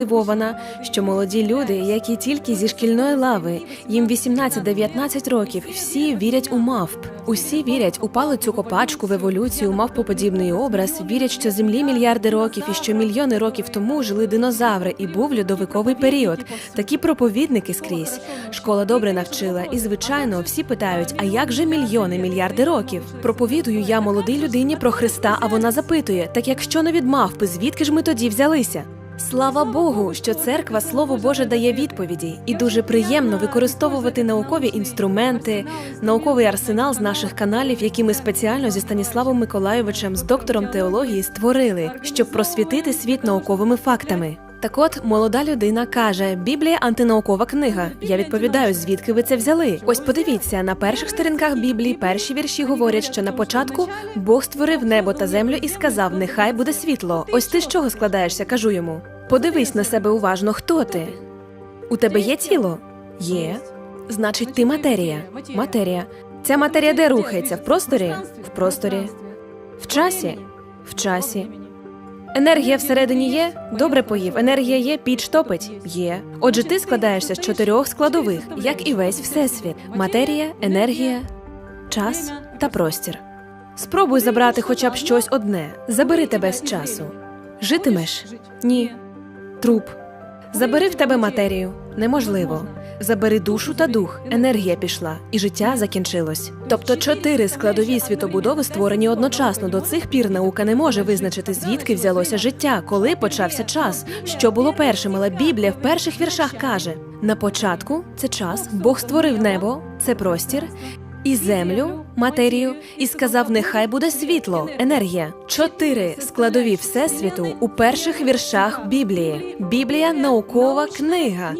Здивована, що молоді люди, які тільки зі шкільної лави, їм 18-19 років, всі вірять у мавп. Усі вірять у палицю копачку в еволюцію, мавпоподібний образ, вірять, що землі мільярди років і що мільйони років тому жили динозаври і був льодовиковий період. Такі проповідники скрізь. Школа добре навчила, і звичайно, всі питають: а як же мільйони мільярди років? Проповідую я молодій людині про Христа, а вона запитує: так якщо не від мавпи, звідки ж ми тоді взялися? Слава Богу, що церква Слово Боже дає відповіді, і дуже приємно використовувати наукові інструменти, науковий арсенал з наших каналів, які ми спеціально зі Станіславом Миколайовичем з доктором теології створили, щоб просвітити світ науковими фактами. Так от молода людина каже: Біблія антинаукова книга. Я відповідаю, звідки ви це взяли? Ось подивіться на перших сторінках Біблії. Перші вірші говорять, що на початку Бог створив небо та землю і сказав: Нехай буде світло. Ось ти з чого складаєшся, кажу йому. Подивись на себе уважно, хто ти. У тебе є тіло? Є. Значить, ти матерія. Матерія. Ця матерія де рухається? В просторі? В просторі. В часі? В часі. Енергія всередині є? Добре поїв. Енергія є, піч топить? Є. Отже, ти складаєшся з чотирьох складових, як і весь всесвіт: матерія, енергія, час та простір. Спробуй забрати хоча б щось одне. Забери тебе з часу. Житимеш? Ні. Труп. Забери в тебе матерію. Неможливо. Забери душу та дух, енергія пішла, і життя закінчилось. Тобто чотири складові світобудови створені одночасно. До цих пір наука не може визначити, звідки взялося життя, коли почався час, що було першим, але Біблія в перших віршах каже: на початку це час, Бог створив небо, це простір. І землю, матерію, і сказав: Нехай буде світло, енергія. Чотири складові всесвіту у перших віршах Біблії. Біблія наукова книга.